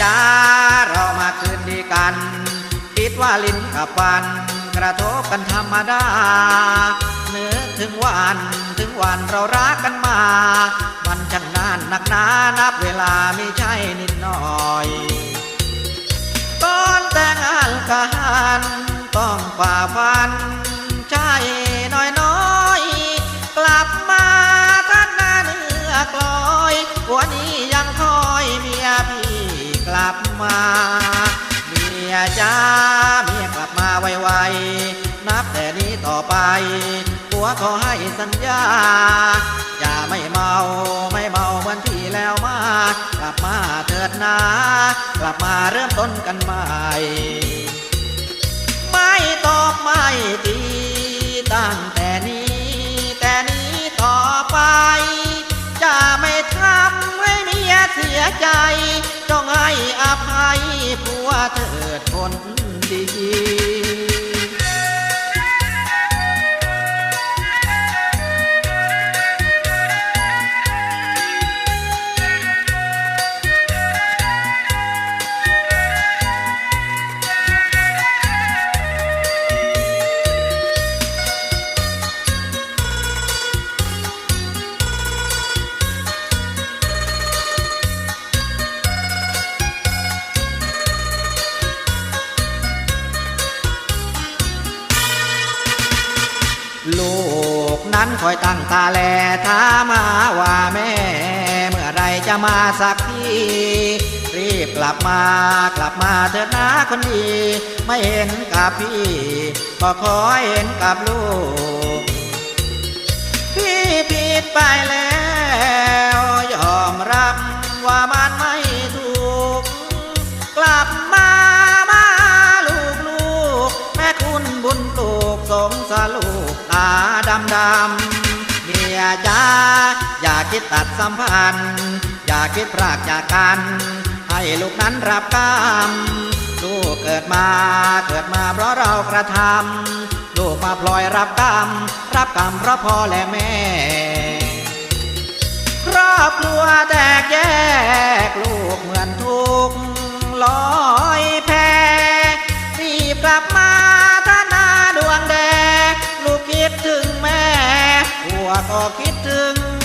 จ้าเรามาคืนดีกัน คิดว่าลิ้นกับฟัน กระทบกันธรรมดาเนื้อถึงวันถึงวันเรารักกันมา มันจังนานนักหนานับเวลาไม่ใช่นิดหน่อยก่อนแต่งงานกันต้องฝ่าฟัน ลับมา เมียจ้าเมียกลับมาไวๆ นับแต่นี้ต่อไป ผัวขอให้สัญญาจะไม่เมาไม่เมาเหมือนที่แล้วมา กลับมาเถิดนะ กลับมาเริ่มต้นกันใหม่ ไม่ตอบไม่ตีตั้งแต่นี้ แต่นี้ต่อไป จะไม่ทำให้เมียเสียใจจ ภัยผัวเถิดคนดี ลูกนั้นคอยตั้งตาแลถามาว่าแม่ เมื่อไรจะมาสักทีรีบกลับมากลับมาเถิดนะคนดี ไม่เห็นกับพี่ ก็ขอเห็นกับลูก พี่ผิดไปแล้วำเมียจ้าอย่าคิดตัดสัมพันธ์ อย่าคิดพรากจากกัน ให้ลูกนั้นรับกรรมลูกเกิดมาเกิดมาเพราะเรากระทำลูกมาพลอยรับกรรม รับกรรมเพราะพ่อและแม่ ครอบครัวแตกแยกลูกเหมือนทุกข์ล้อากออกคิดถึง